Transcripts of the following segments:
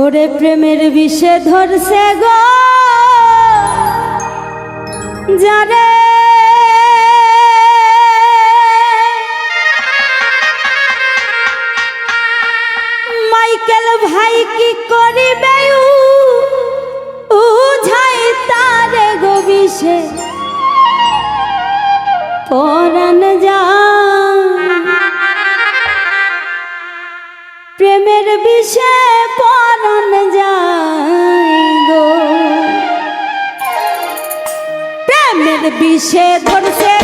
ওরে প্রেমের বিষে ধরছে গো। যারে মাইকেল ভাই কি করিবে উঝাই তারে গো বিষে। কিসে পরন যায় প্রেমের বিষে ধরছে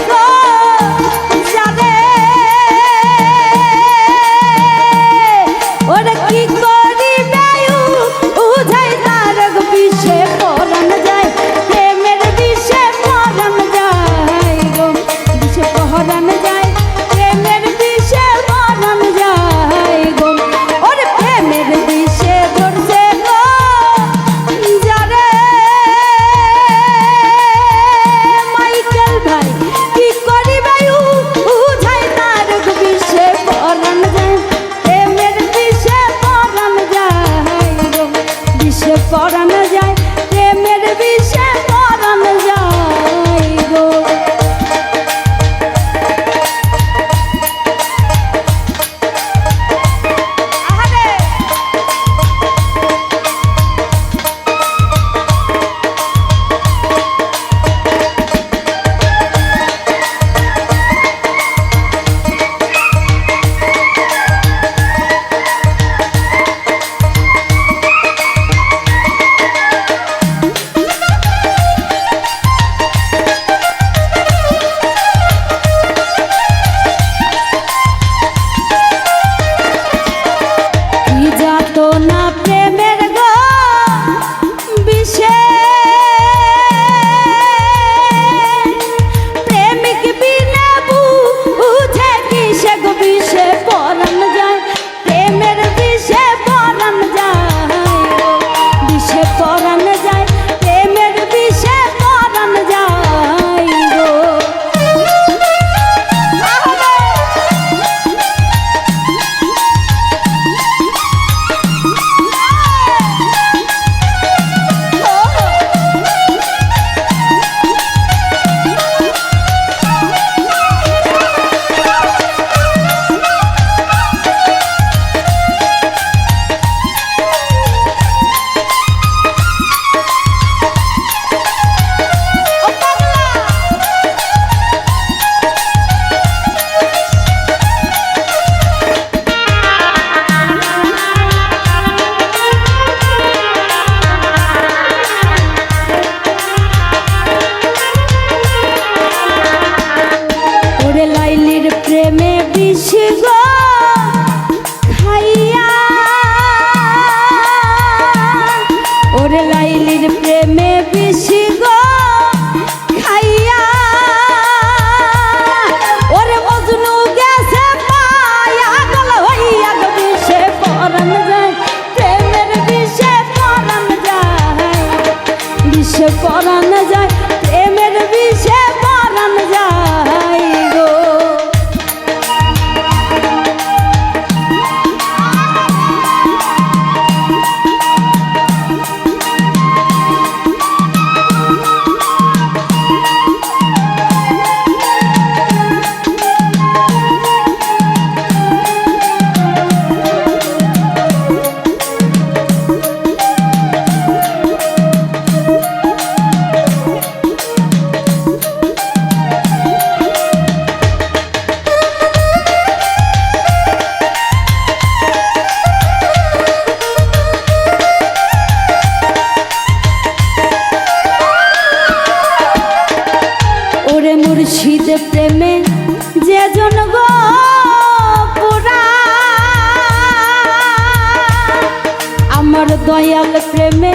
দয়াল প্রেমে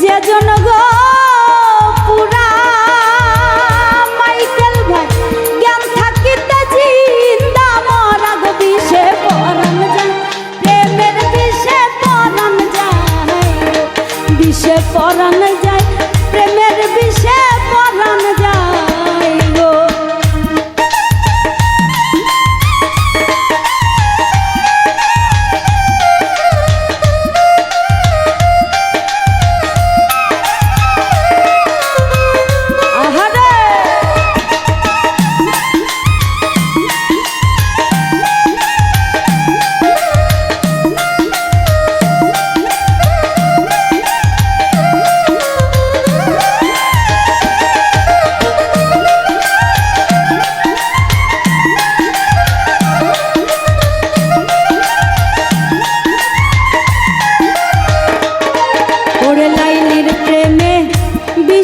যে জন গো